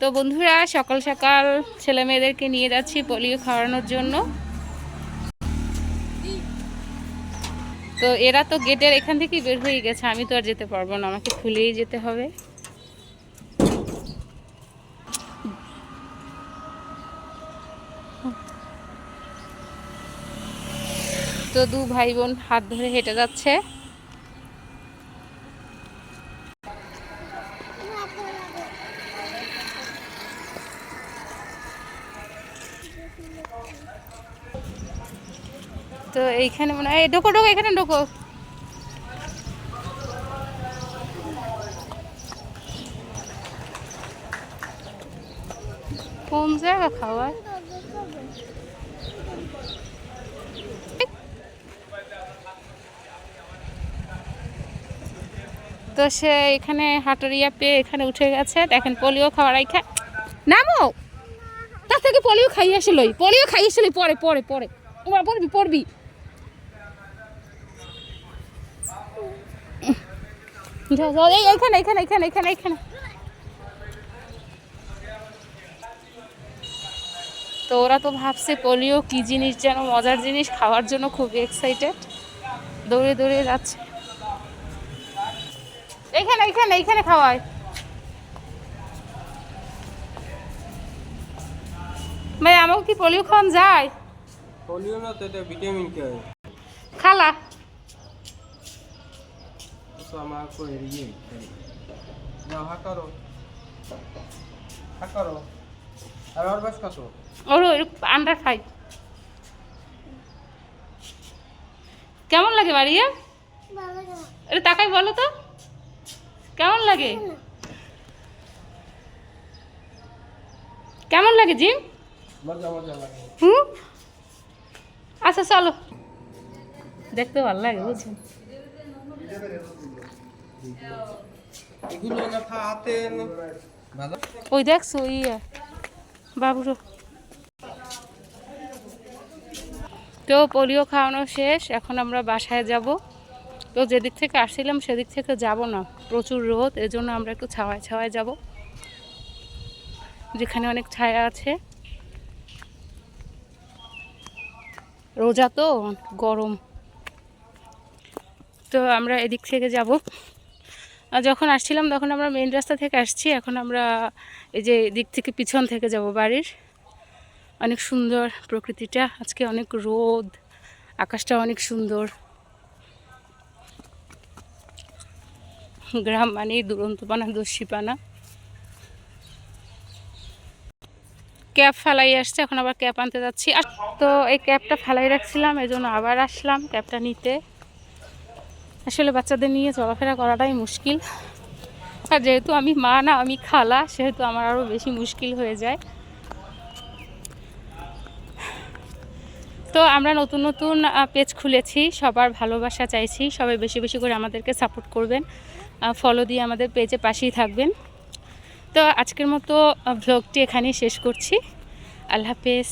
তো বন্ধুরা, সকাল সকাল ছেলে মেয়েদেরকে নিয়ে যাচ্ছি পোলিও খাওয়ানোর জন্য। তো এরা তো গেটের এখান থেকেই বের হয়ে গেছে, আমি তো আর যেতে পারব না, আমাকে খুলেই যেতে হবে। তো দু ভাই বোন হাত ধরে হেঁটে যাচ্ছে। তো এইখানে মনে হয় ঢোকো ঢোকো, এখানে ঢোকো। কোন জায়গা খাওয়ার? তো সে এখানে হাটারিয়া পেয়ে এখানে উঠে গেছে। দেখেন পোলিও খাওয়ার খা নামো! তার থেকে পোলিও খাইয়ে আসিলই। পোলিও খাইয়ে আসিলই। পরে পরে পরে। ওমা, পড়বি পড়বি। এইখানে এখানে এখানে এখানে এখানে তো ওরা তো ভাবছে পোলিও কি জিনিস যেন মজার জিনিস খাওয়ার জন্য খুব এক্সাইটেড দৌড়ে দৌড়ে যাচ্ছে। এইখানে এইখানে এইখানে খাওয়ায়। ভাই আমাকে কি পোলিও খাওয়ান যায়? পোলিও না তো এটা ভিটামিন কে খালা। তো আমার করে ইয়ে যাও হা করো হা করো আর ওর বাস কত? ওর আন্ডার ফাইভ কেমন লাগে বাড়িয়া? এটা তাকাই বলো তো। লাগে? কেমন লাগে জিম? হুম? আচ্ছা চলো। দেখতে ভালো লাগে ওই দেখছ ইয়ে বাবুরও তো পোলিও খাওয়ানো শেষ এখন আমরা বাসায় যাব। তো যেদিক থেকে আসছিলাম, সেদিক থেকে যাব না। প্রচুর রোদ এর জন্য আমরা একটু ছাওয়ায় ছাওয়ায় যাব। যেখানে অনেক ছায়া আছে। রোজা তো, গরম। তো আমরা এদিক থেকে যাব। যখন আসছিলাম, তখন আমরা মেন রাস্তা থেকে আসছি। এখন আমরা এই যে দিক থেকে পিছন থেকে যাব বাড়ির। অনেক সুন্দর প্রকৃতিটা। আজকে অনেক রোদ আকাশটা অনেক সুন্দর। গ্রাম মানেই দুরন্তপানা, দস্যিপানা। ক্যাব ফেলাই আসছে, এখন আবার ক্যাব আনতে যাচ্ছি। আর তো এই ক্যাবটা ফেলাই রাখছিলাম এই জন্য আবার আসলাম ক্যাবটা নিতে। আসলে বাচ্চাদের নিয়ে চলাফেরা করাটাই মুশকিল। আর যেহেতু আমি মা না, আমি খালা, সেহেতু আমার আরও বেশি মুশকিল হয়ে যায়। তো আমরা নতুন নতুন পেজ খুলেছি, সবার ভালোবাসা চাইছি, সবাই বেশি বেশি করে আমাদেরকে সাপোর্ট করবেন। ফলো দিয়ে আমাদের পেজে পাশেই থাকবেন। তো আজকের মতো ভ্লগটি এখানেই শেষ করছি। আল্লাহ হাফেজ।